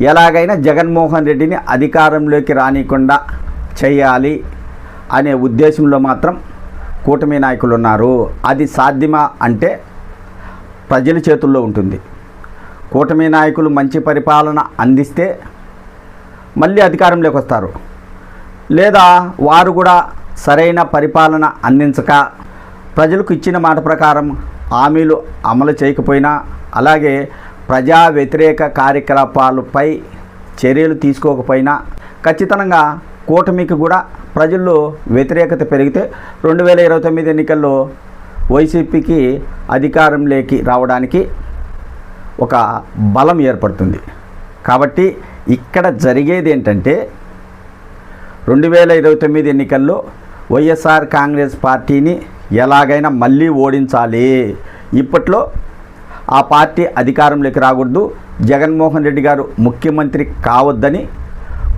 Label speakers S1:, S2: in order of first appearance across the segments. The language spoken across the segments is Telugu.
S1: ఎలాగైనా జగన్మోహన్ రెడ్డిని అధికారంలోకి రానికుండా చేయాలి అనే ఉద్దేశంలో మాత్రం కూటమి నాయకులు ఉన్నారు అది సాధ్యమా అంటే ప్రజల చేతుల్లో ఉంటుంది. కూటమి నాయకులు మంచి పరిపాలన అందిస్తే మళ్ళీ అధికారంలోకి వస్తారు. లేదా వారు కూడా సరైన పరిపాలన అందించక ప్రజలకు ఇచ్చిన మాట ప్రకారం హామీలు అమలు చేయకపోయినా అలాగే ప్రజా వ్యతిరేక కార్యకలాపాలపై చర్యలు తీసుకోకపోయినా ఖచ్చితంగా కూటమికి కూడా ప్రజల్లో వ్యతిరేకత పెరిగితే రెండు వేల ఇరవై తొమ్మిది ఎన్నికల్లో వైసీపీకి అధికారంలోకి రావడానికి ఒక బలం ఏర్పడుతుంది. కాబట్టి ఇక్కడ జరిగేది ఏంటంటే రెండు వేల ఇరవై తొమ్మిది ఎన్నికల్లో వైఎస్ఆర్ కాంగ్రెస్ పార్టీని ఎలాగైనా మళ్ళీ ఓడించాలి. ఇప్పట్లో ఆ పార్టీ అధికారంలోకి రాకూడదు. జగన్మోహన్ రెడ్డి గారు ముఖ్యమంత్రి కావద్దని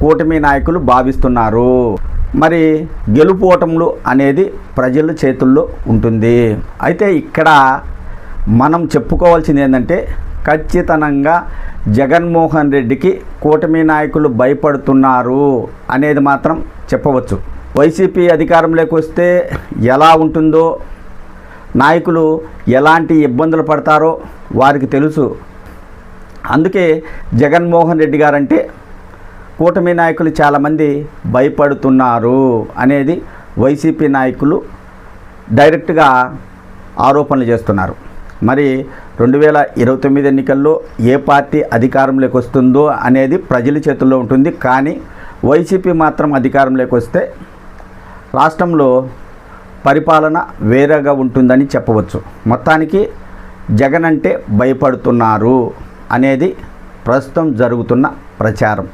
S1: కూటమి నాయకులు భావిస్తున్నారు. మరి గెలుపు ఓటములు అనేది ప్రజల చేతుల్లో ఉంటుంది. అయితే ఇక్కడ మనం చెప్పుకోవాల్సింది ఏంటంటే ఖచ్చితంగా జగన్మోహన్ రెడ్డికి కూటమి నాయకులు భయపడుతున్నారు అనేది మాత్రం చెప్పవచ్చు. వైసీపీ అధికారంలోకి వస్తే ఎలా ఉంటుందో నాయకులు ఎలాంటి ఇబ్బందులు పడతారో వారికి తెలుసు. అందుకే జగన్మోహన్ రెడ్డి గారంటే కూటమి నాయకులు చాలామంది భయపడుతున్నారు అనేది వైసీపీ నాయకులు డైరెక్ట్గా ఆరోపణలు చేస్తున్నారు. మరి రెండు వేల ఇరవై తొమ్మిది ఎన్నికల్లో ఏ పార్టీ అధికారంలోకి వస్తుందో అనేది ప్రజల చేతుల్లో ఉంటుంది. కానీ వైసీపీ మాత్రం అధికారంలోకి వస్తే రాష్ట్రంలో పరిపాలన వేరేగా ఉంటుందని చెప్పవచ్చు. మొత్తానికి జగన్ అంటే భయపడుతున్నారు అనేది ప్రస్తుతం జరుగుతున్న ప్రచారం.